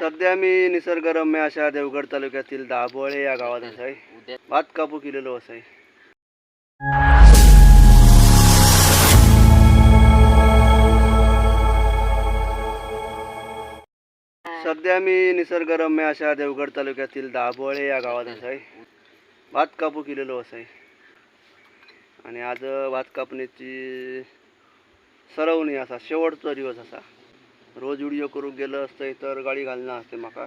सध्या मी निसर्गरम्य अशा देवगड तालुक्यातील दाभोळे या गावात असाय भात कापू केलेलो असं आहे सध्या मी निसर्गरम्य अशा देवगड तालुक्यातील दाभोळे या गावात असाय भात कापू केलेलो असं आहे आणि आज भात कापणीची सरवणी असा शेवटचा दिवस असा. रोज व्हिडिओ करूक गेलं असतं तर गाडी घालणं असते म्हाका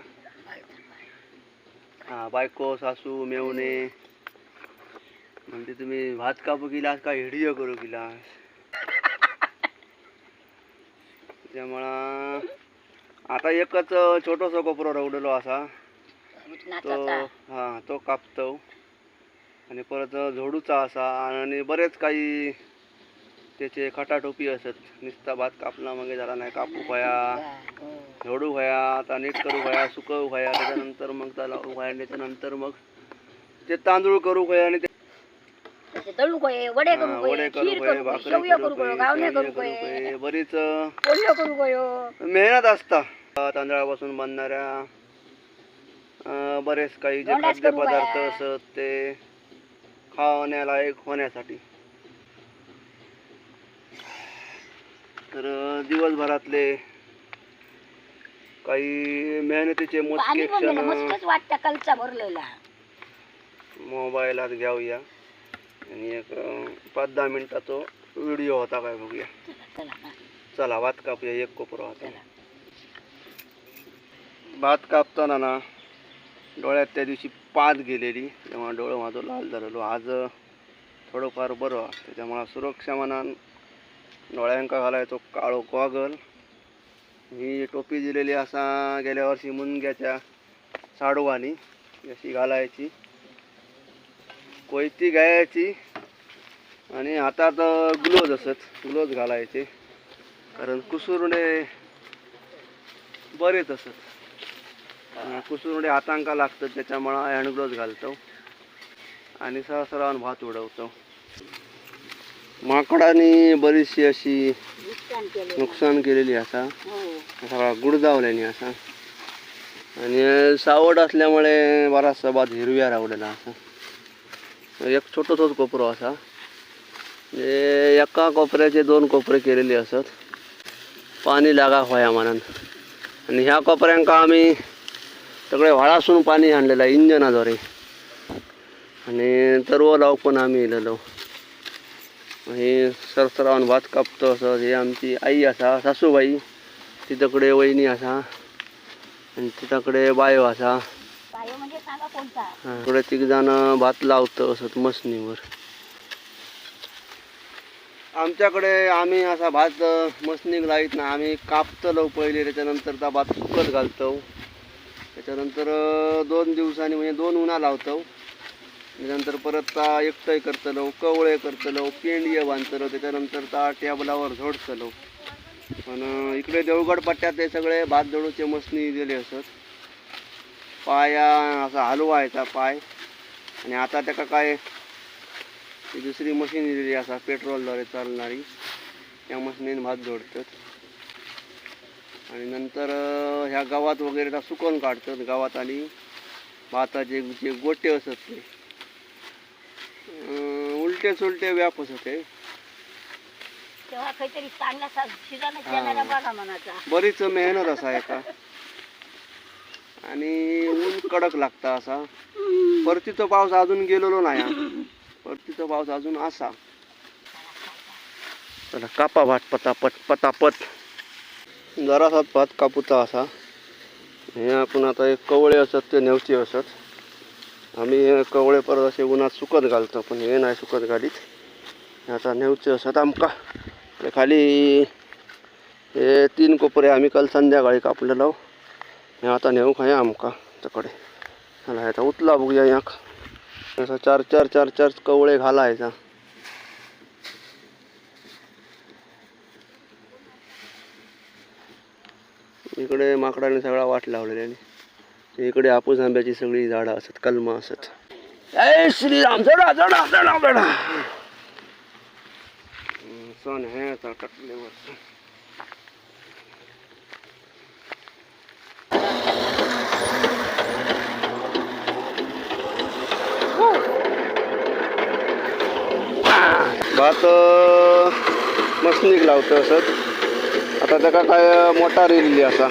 हां बायको सासू मेवणे. म्हणजे तुम्ही भात कापू गेलास का? व्हिडिओ करू गेलास. त्यामुळं आता एकच छोटंसं कोपरो रवलेलो असा. तो हां तो कापतो. आणि परत झोडूचा असा. आणि बरेच काही त्याचे खटाटोपी असत. नुसता भात कापला मग झाला नाही कापू खया झोडू खया आता नीट करू खया सुकवू खया त्याच्यानंतर मग त्याला आणि त्याच्यानंतर मग ते तांदूळ करू खया आणि कोय वडे करू कोय करू खीर खया करू कोय भाकरी शेवया करू करू कोय खया, गावणे शेवया करू कोय खया. बरीच पोल्यो करू कोय मेहनत असता. तांदळापासून बनणाऱ्या बरेच काही जे खाद्यपदार्थ. असत ते खाण्यालायक होण्यासाठी. तर दिवसभरातले काही मेहनतीचे पाणी मोजके पण गेलं क्षण मस्तच वाटतं कलचा भरलेला. मोबाईलात घेऊया. आणि एक अं, पाच दहा मिनिटाचा व्हिडिओ होता काय बघूया. चला भात कापूया एक कोपरा होता. चला. भात कापताना ना डोळ्यात त्या दिवशी पात गेलेली. तेव्हा डोळं माझं लाल झालेलो. आज थोडंफार बरं. त्याच्यामुळं सुरक्षा मनान डोळ्यांका घालायचो काळो गॉगल. ही टोपी दिलेली असा गेल्या वर्षी मुनग्याच्या साडवानी अशी घालायची. कोयती घ्यायची आणि हातात ग्लोज असत ग्लोज घालायचे. कारण कुसुरडे बरेच असत. अं, कुसुरडे हातांका लागतात त्याच्यामुळं हँडग्लोज घालतो. आणि सहस्रावन भात उडवतो. माकडाने बरीचशी अशी नुकसान केलं नुकसान केलेली असा हो. सगळा गुडदावल्याने असा. आणि सावड असल्यामुळे बराचसा भात हिरव्या रावलेला असा. एक छोटंसंच कोपरो असा. म्हणजे एका कोपऱ्याचे दोन कोपरे केलेले असत. पाणी लागा होया म्हणून. आणि ह्या कोपऱ्यांका आम्ही सगळे व्हाळासून पाणी आणलेलं आहे इंजनाद्वारे. आणि तरव लावून पण आम्ही इलेलो. हे सरसरावन भात कापतो असं हे आमची आई असा सासूबाई. तिच्याकडे वहिनी असा. आणि तिच्याकडे बायो असा. थोडे तिघ जण भात लावतो असत मसनीवर आमच्याकडे आम्ही असा भात मसनीक लाईत ना आम्ही कापतलो पहिले त्याच्यानंतर त्या भात सुकत घालतो. त्याच्यानंतर दोन दिवसांनी म्हणजे दोन उन्हा लावतो. त्याच्यानंतर परत ता एकटय करतलो कवळे करतलो पेंडिय बांधतलो त्याच्यानंतर ता टेबलावर झोडतलो. पण इकडे देवगड पट्ट्यात ते सगळे भात जोडूचे मसनी दिले असत. पाया असा हलवायचा पाय. आणि आता त्याका काय दुसरी मशीन दिलेली असा पेट्रोलद्वारे चालणारी. त्या मशिनीने भात जोडतात आणि नंतर ह्या गावात वगैरे सुकून सुकवून काढतात. गावात आणि भाताचे जे गोटे असत ते. अं, उलटे सुलटे व्याप असत ते तेव्हा काहीतरी चांगला सा- शिजायला देणारा बघा मनाचा. बरीच मेहनत असा एका. आणि ऊन कडक लागता असा. परतीचा पाऊस अजून गेलेलो नाही हा. परतीचा पाऊस अजून असा. चला कापा भात पतापट पतापट जरासा भात कापूचा असा. हे आपण आता एक कवळे असत ते नेवचे असत. आम्ही कवळे परत असे उन्हात सुकत घालतो पण हे नाही सुकत घालीत आता नेवचे असत आमका. ते खाली हे तीन कोपरे आम्ही काल संध्याकाळी कापलेलो. हे आता नेऊ खाय आमका त्याकडे? मला आता उतला बघूया याक असं चार चार चार चार कवळे घालायचा. इकडे माकडाने सगळा वाट लावलेली. इकडे आपूस आंब्याची सगळी झाडं असत कलमा असत. जय श्रीराम जडा जडा जडा जडा. सण हे कटलेवर भात मसनीक लावतो असत आता त्याका काय मोटार येलेली असा.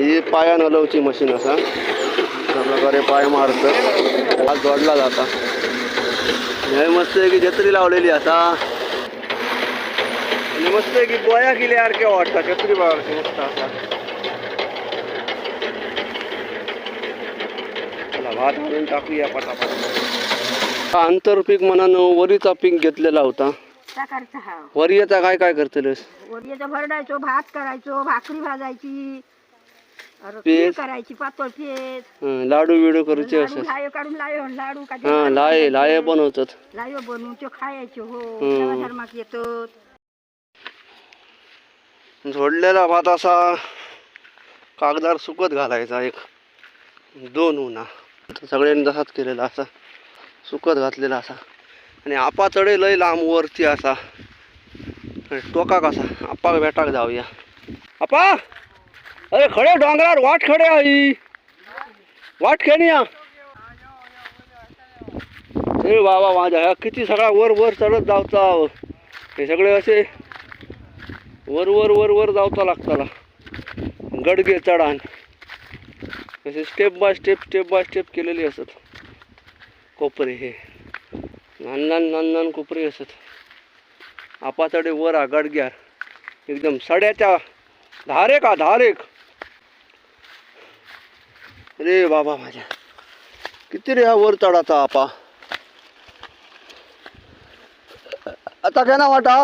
ही पायान हलवची मशीन असा. अशा प्रकारे पाय मारतं. भात जोडला जाता. हे मस्त आहे की छत्री लावलेली असा आणि मस्त आहे की गोया केली सारख्या वाटता? छत्री बाळाची मस्त असा चला भात घालून टाकूया पटापट. आंतरपीक मनानं वरीचा पीक घेतलेला होता. हा. वरीचा काय काय करतलेस? वरच्याचं भरडायचो भात करायचो भाकरी भाजायची. अरे पेज. खीर करायची पातळ पेज हं, लाडू बिडू करूचे लाडू असं लायो काढून लायो लाडू का हा लाये लाये बनवतात. लायो बनवून तो खायचो हो. धर्मात झोडलेला भात असा कागदार सुकत घालायचा एक दोन उन्हा. सगळ्यांनी तसाच केलेला असा सुकत घातलेला असा. आणि आपा चढे लय लांब वरती असा. आणि टोका कसा आपा भेटाक जाऊया. आपा! अरे खडे डोंगरावर वाट खडे आई. वाट खेणी या. ए बाबा माझ्या ह्या किती सगळा वर वर चढत जावचा. हे सगळे असे वर वर वर वर जावचा लागताला. गडगे चढान. असे step by step step by step केलेली असत. कोपरे हे. नंदन नंदन लहान लहान कोपरे असत. आपाचडे वर आ गडग्यार एकदम सड्याच्या धारेक आ धारेक. रे बाबा माझ्या. किती रे हा वर चढाचा आपा. आता काय ना वाटा.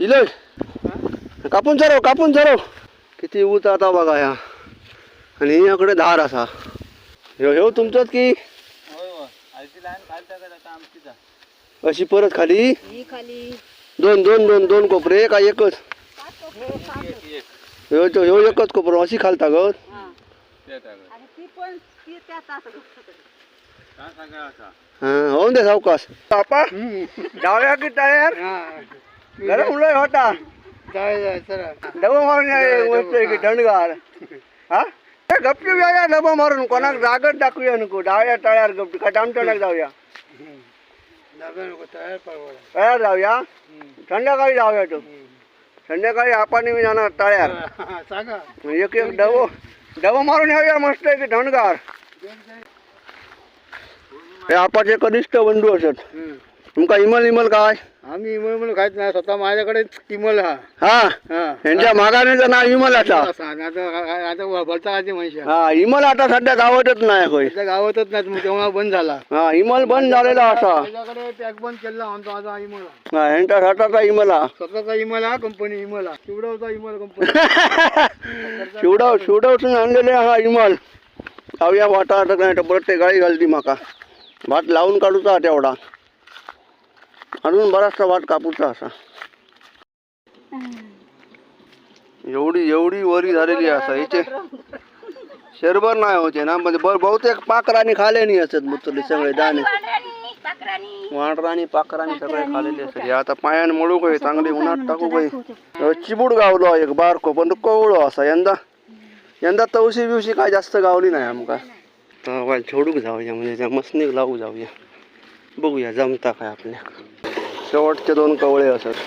इले. कापून चरव कापून चरव किती ऊत आता बघा ह्या आणि याकडे धार असा. ह्यो ह्यो. तुमचंच की अशी परत खाली? ही खाली. दोन दोन दोन दोन कोपरे का एकच. ह्यो तो- ह्यो एकच कोपरो अशी खालता ग. आणि ती पण ती त्यात असं घुसतं. हा होऊन दे सावकाश. पापा जाऊया की तयार? गरम लय होता. डबा मारून या मस्त आहे की थंडगार हा? जाऊया डबा मारून. कोणाक जागत दाखवूया नको. डाव्या तळ्यावर गपची का टामटण्याक जाऊया. तळ्यार जाऊया? संध्याकाळी जाऊया तो. संध्याकाळी आपण मी जाणार तळ्यार एक एक डबो डबो मारून येऊया मस्त आहे की थंडगार हे आपाचे कनिष्ठ बंधू असत. तुमका इमल इमल काय? आम्ही इमल म्हणून खायच नाही स्वतः माझ्याकडे इमल हा. हा? हा. यांच्या मागानेचं नाव इमल आता. असा. आता आता मनुष्य हा इमल आता सध्या गावातच नाही होय. त्या गावातच नाही मग तेव्हा बंद झाला. हा इमल बंद झालेला असा. त्याच्याकडे पॅक बंद केला आमचा माझा इमल. हा. हा, यांच्या हाताचा इमल हा. स्वतःचा इमल हा कंपनी इमल हा. शिवडावचा इमल कंपनी शिवडाव शिवडावसून आणलेले हा इमल. जाऊया वाटा अटक नाही तर परत ते गाडी घालती माका. भात लावून काढूचा हा तेवढा. अजून बराचसा भात कापूचा असा. एवढी एवढी वरी झालेली असा. याचे शरभर नाही होते ना. म्हणजे बहुतेक पाकरानी खाले नाही असत मुतले सगळे दाणे. वांडरानी पाखरानी सगळे खालेले असत हे आता पायान मळू काही चांगली उन्हात टाकू काही चिबूड गावलो एक बारको पण कवळो असा यंदा. यंदा तवशी बिवशी काय जास्त गावली नाही आमका. तर छोडूक जाऊया म्हणजे त्या मसनीक लावू जाऊया. बघूया जमता काय आपल्या. शेवटचे दोन कवळे असत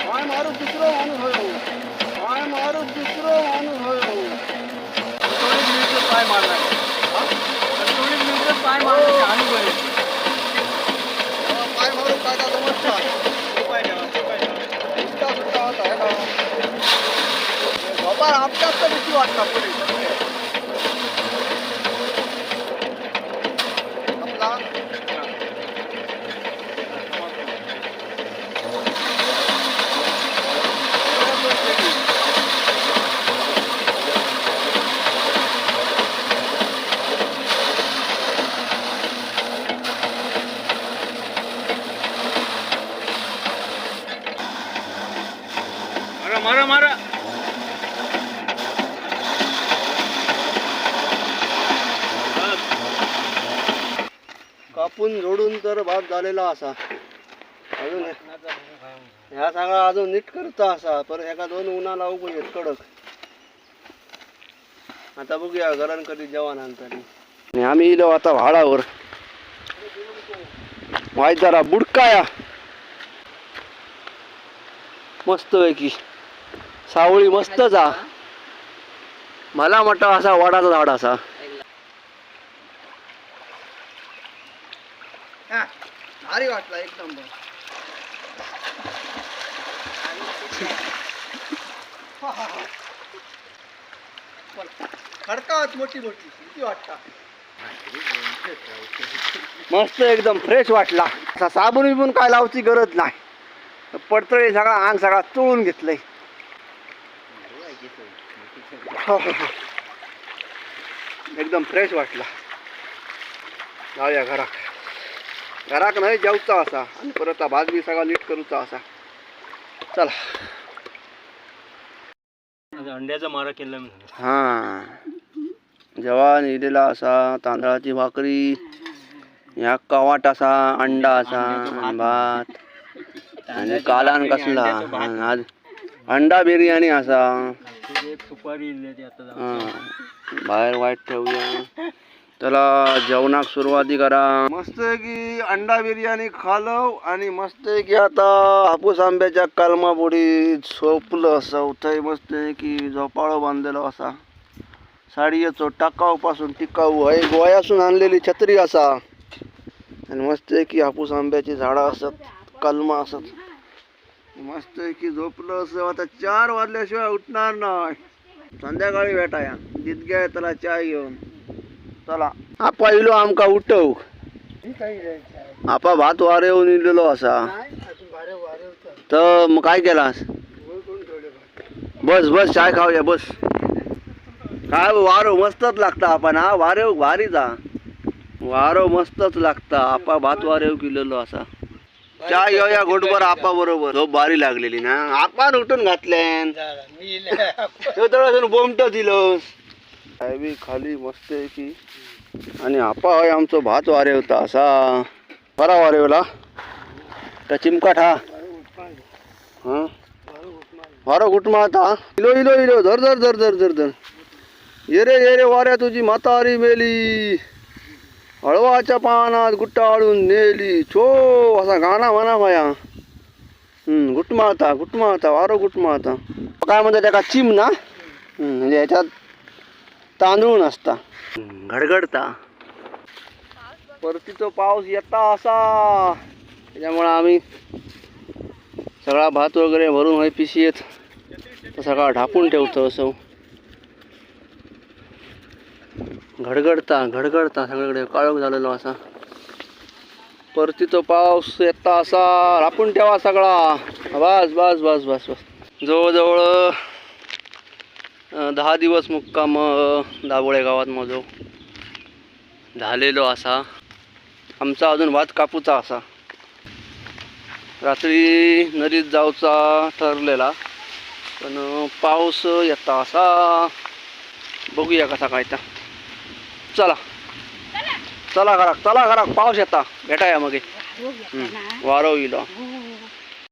पाय मारू दुसरो माणूस होयो पाय मारू दुसरो माणूस होयो पाय मारला पाय मारला अनुभव पाय मारू काका नमस्कार सुट्टा सुट्टा होता है ना बाबा आमच्यात तर भीती वाटता पुढे आपला मारा मारा मारा कापून झोडून तर भात झालेला असा. अजून ह्या सगळा अजून नीट करता असा. पर ह्याका दोन उन्हा लावू पाहिजेत कडक. आता बघूया घरान कधी जेवण आणताना आणि आम्ही इलो आता भाडावर वाईट जरा बुडकाया मस्त पैकी. सावळी मस्त जा. मला मोठा असा वडाचा झाड असा. भारी वाटला एक नंबर खडकावत मोठी मोठी किती वाटता? मस्त एकदम फ्रेश वाटला. असा साबण बिबून काय लावची गरज नाही. पडतळे सगळा अंग सगळा चोळून घेतलंय. हो, हो, हो. एकदम फ्रेश वाटला. जाऊया घराक घराक नाही जेवचा असा. आणि परत भात बी सगळा नीट करूचा असा. चला. अंड्याचा मारा केला हा. जेव्हा नेलेला असा तांदळाची भाकरी ह्या कवाट असा अंडा असा भात. आणि कालान कसला. आज अंडा बिर्याणी असा. इल्ली हा. बाहेर वाईट ठेवूया. त्याला जेवणाक सुरुवाती करा. मस्त की अंडा बिर्याणी खालव आणि मस्त की आता हापूस आंब्याच्या कलमा पोडी झोपलं असं उठाय मस्त की झोपाळो बांधलेलो असा. साडयेचो टाकावपासून टिकाऊ आहे. गोयासून आणलेली छत्री असा. आणि मस्त की हापूस आंब्याची झाडं असत कलमा असत. मस्त की झोपलं असं. आता चार वाजल्याशिवाय उठणार नाही. संध्याकाळी भेटाया. जितक्या त्याला चाय घेऊन. चला. आपा इलो आमका उठव. आपा भात वारे येऊन इलेलो असा. तर मग काय केलास? बस बस चाय खाऊया बस. काय वारो मस्तच लागता आपण हा वारेव भारी जा. वारो मस्तच लागता. आपा भात वारेव गेलेलो असा. चाय घेऊया घोटभर आपा बरोबर. झोप भारी लागलेली ना. आपण उठून घातल्यान. तर बोमट दिलोस. साहेबी खाली मस्त आहे की आणि आपा होय आमचो भात वारे होता असा. बरा वारेवला. त्या चिमकाट हा हा? वारो गुटमा आता. इलो इलो इलो. धर धर धर धर धर धर. ये रे ये रे वाऱ्या तुझी म्हातारी मेली. हळवाच्या पानात गुट्टाळून नेली. छो असा गाणा म्हणा माया. हम्म गुटमाळता गुटमाळता वारो गुटमाळता काय म्हणतात त्याका चिम ना? म्हणजे ह्याच्यात तांदूळ नसता. घडघडता. परतीचा पाऊस येता असा. त्याच्यामुळं आम्ही सगळा भात वगैरे भरून होय पिशीत तो सगळा ढापून ठेवतो असं. घडघडता घडघडता सगळीकडे. काळोख झालेलो असा. परतीचा पाऊस येता असा. रापून ठेवा सगळा. बस बस बस बस बस. जवळजवळ दहा दिवस मुक्काम दाबोळे गावात माझो झालेलो असा. आमचा अजून भात कापूचा असा. रात्री नदीत जाऊचा ठरलेला पण पाऊस येता असा. बघूया कसा काय तर. चला. चला घराक चला घराक पाऊस येता. भेटाया मग. वारो येईल हो.